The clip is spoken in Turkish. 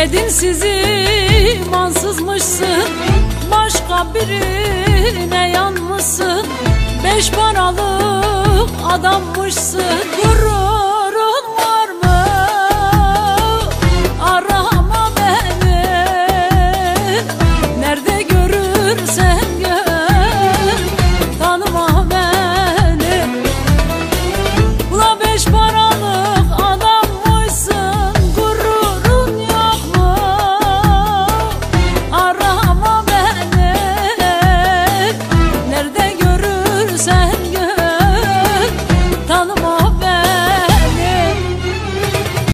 Dilsiz mansızmışsın, Başka birine yanmışsın. Beş paralık adammışsın.